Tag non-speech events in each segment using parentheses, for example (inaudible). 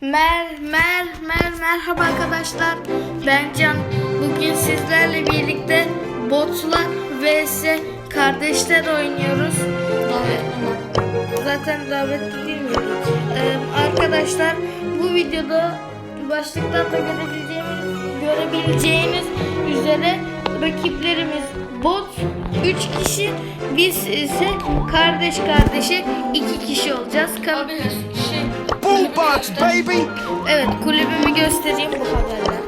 Mer mer mer merhaba arkadaşlar. Ben Can. Bugün sizlerle birlikte botlar vs kardeşler oynuyoruz. Zaten davetli değil? Ee, arkadaşlar bu videoda başlıktan da görebileceğiniz, görebileceğiniz üzere rakiplerimiz bot 3 kişi biz ise kardeş kardeşe 2 kişi olacağız. Kam- şey Bullbox, baby! Evet kulübümü göstereyim bu haberler.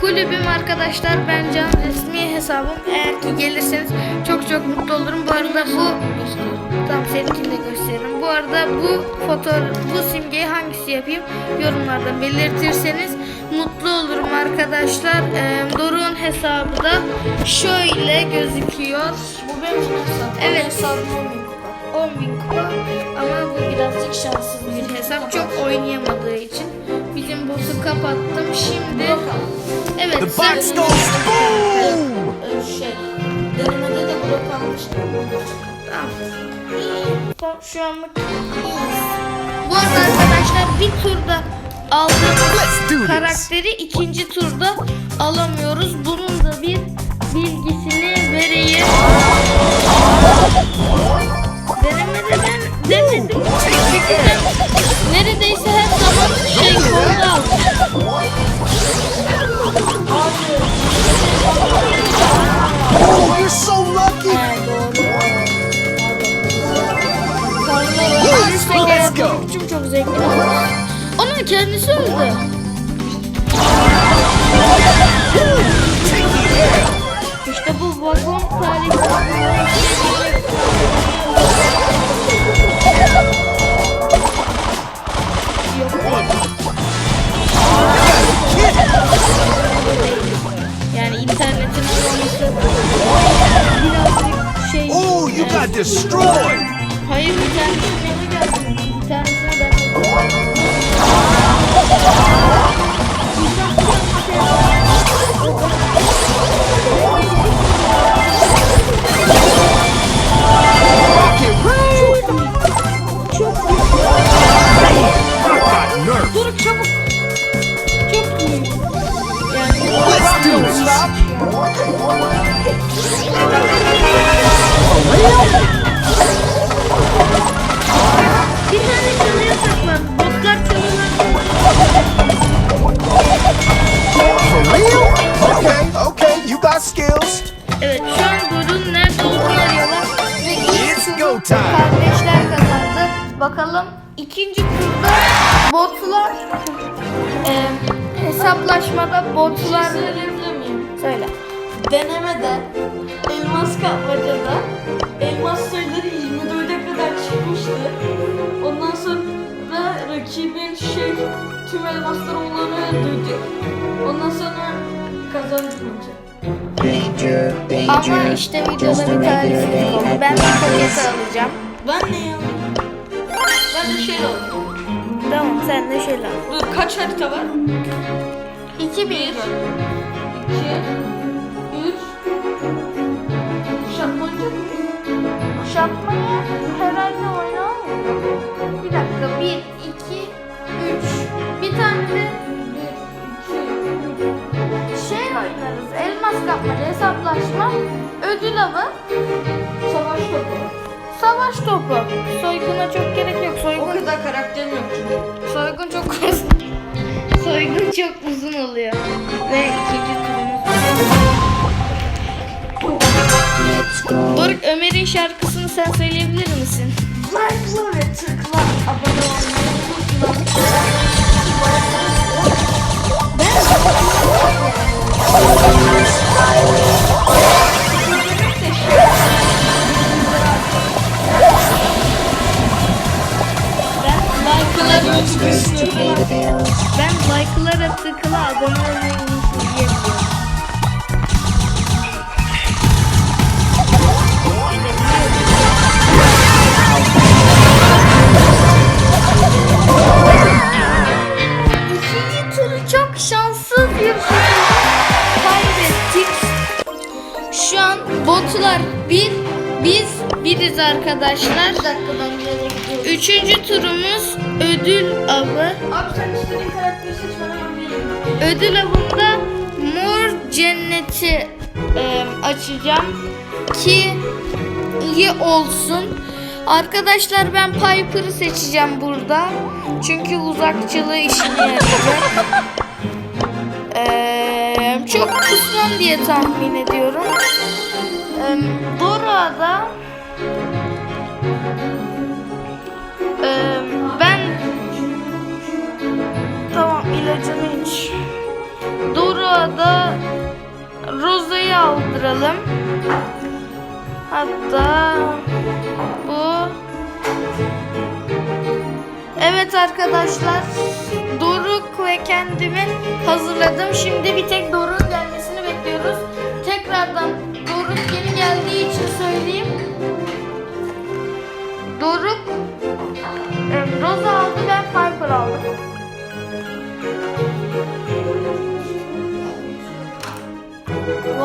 Kulübüm arkadaşlar ben Can resmi hesabım. Eğer ki gelirseniz çok çok mutlu olurum. Bu arada bu tam seninkini de gösteririm. Bu arada bu fotoğraf bu simgeyi hangisi yapayım yorumlarda belirtirseniz mutlu olurum arkadaşlar. Ee, Doruk'un hesabı da şöyle gözüküyor. Bu benim hesabım. Evet. Hesabım 10 bin kupa. 10 bin kupa ama bu birazcık şanssız bir hesap çok oynayamadığı için bizim botu kapattım şimdi evet The box goes boom! Şey. Denemede de blok almıştım. Tamam. Şu anlık iyiyiz. bu arada arkadaşlar bir turda aldığımız karakteri ikinci turda alamıyoruz bunun şey Oh, you're so lucky! Let's go, çok zevkli. Onun kendisi öldü. Hesaplaşmada botlar Söyleyebilir miyim? söyle. Denemede elmas kapmacada elmas sayıları 24'e kadar çıkmıştı. Ondan sonra rakibin şey tüm elmasları onları öldürdük. Ondan sonra. Danger, Ama işte videoda bir yok. at Ben bir paket alacağım. Ben ne ya? Ben de şey alayım. Tamam sen de. Dur kaç harita var? 2000. 1 2 3 Şatmancı Şapmayı herhalde oynamıyor. Bir dakika. 1, 2, 3. Bir tane de 1 2 şey oynarız. Elmas kapmaca, hesaplaşma, ödül avı, Savaş topu. savaş topu. Soyguna çok gerek yok. O Soygun, kadar karakterim yok çünkü. soygun çok (laughs) uzun. Oluyor. Ve ikinci turumuz. Doruk Ömer'in şarkısını sen söyleyebilir misin? Like'la ve tıkla abone olmayı unutma. Ben like'lara tıkla abone olmayı unutmayabiliyorum. İkinci turu çok şanssız bir şekilde kaybettik. Şu an botlar bir, biz biriz arkadaşlar. Bir. Üçüncü turumuz ödül avı. Abi sen istediğin karakteri seç bana. Ödül avında mor cenneti e, açacağım ki iyi olsun. Arkadaşlar ben Piper'ı seçeceğim burada. Çünkü uzakçılığı işine yarayacak. Eee, (laughs) çok kısmam diye tahmin ediyorum. Eee Dora'da Dora'da Rosa'yı aldıralım. Hatta bu Evet arkadaşlar Doruk ve kendimi hazırladım. Şimdi bir tek Doruk'un gelmesini bekliyoruz. Tekrardan Doruk yeni geldiği için söyleyeyim. Doruk Rosa aldı ben Piper aldım.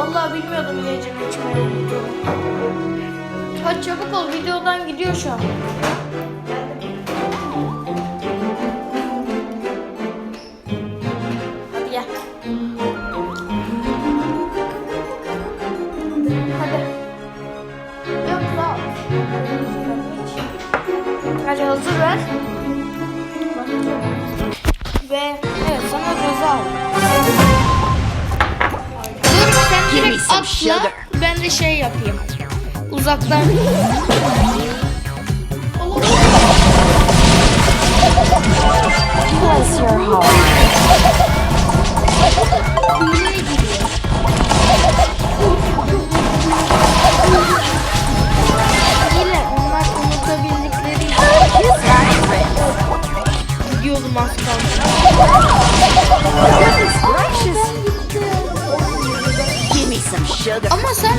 Vallahi bilmiyordum ilacını içmeyi unuttuğumu. Hadi çabuk ol videodan gidiyor şu an. Hadi gel. Hadi. Yok ol. Hadi hazır ver. Ve evet sana göze al. Direkt atla. Ben de şey yapayım. Uzaktan. (laughs)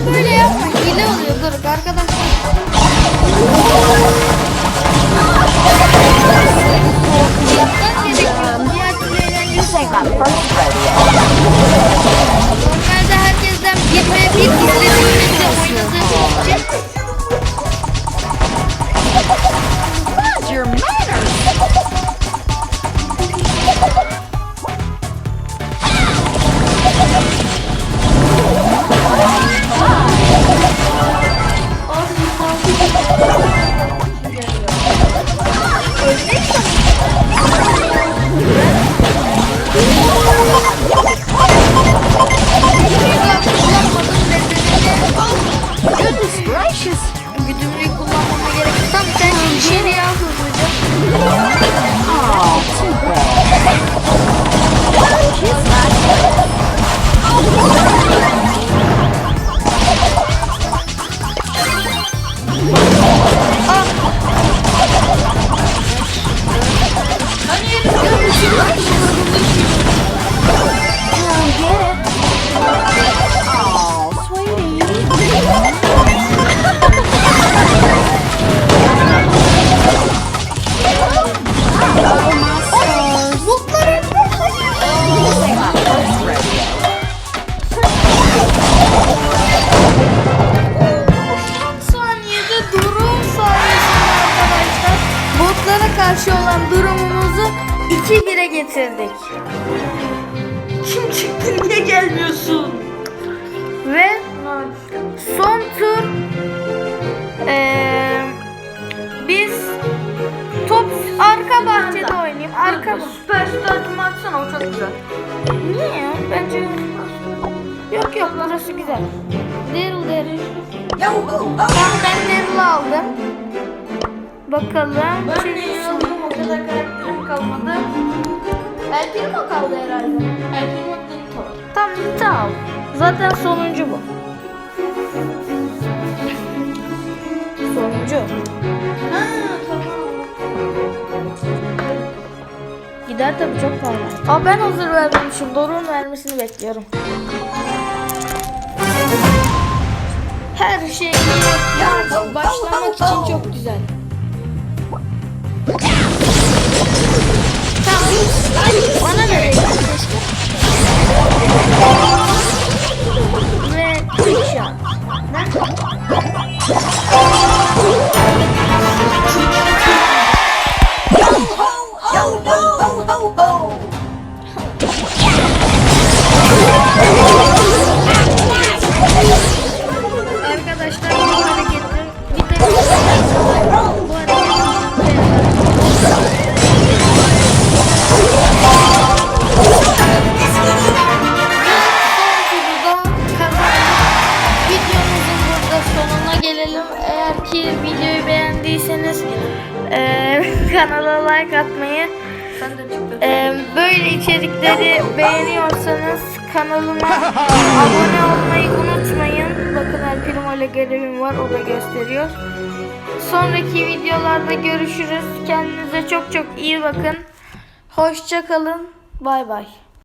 böyle yapma. Hile oluyor. Dur arkadaşlar. 2-1'e getirdik. Kim çıktı niye gelmiyorsun? Ve son tur eee, biz top arka bahçede oynayayım. Arka Süper startımı atsana o çok güzel. Niye ya? Bence yok yok burası güzel. Daryl Daryl. Tamam ben Daryl'ı aldım. Bakalım. Ben de iyi oldum o kadar karakterim kalmadı. El Primo kaldı herhalde. El Primo Dito. Tamam Nita al. Zaten sonuncu bu. Sonuncu. Ha tamam. Gider tabii çok normal. Aa ben hazır vermemişim. Doruk'un vermesini bekliyorum. Her şey. Yalnız başlamak için çok güzel. Tamam. Bana Ee, (laughs) kanala like atmayı, ee, böyle içerikleri beğeniyorsanız kanalıma abone olmayı unutmayın. Bakın El Primo ile görevim var, o da gösteriyor. Sonraki videolarda görüşürüz. Kendinize çok çok iyi bakın. Hoşça kalın. Bay bay.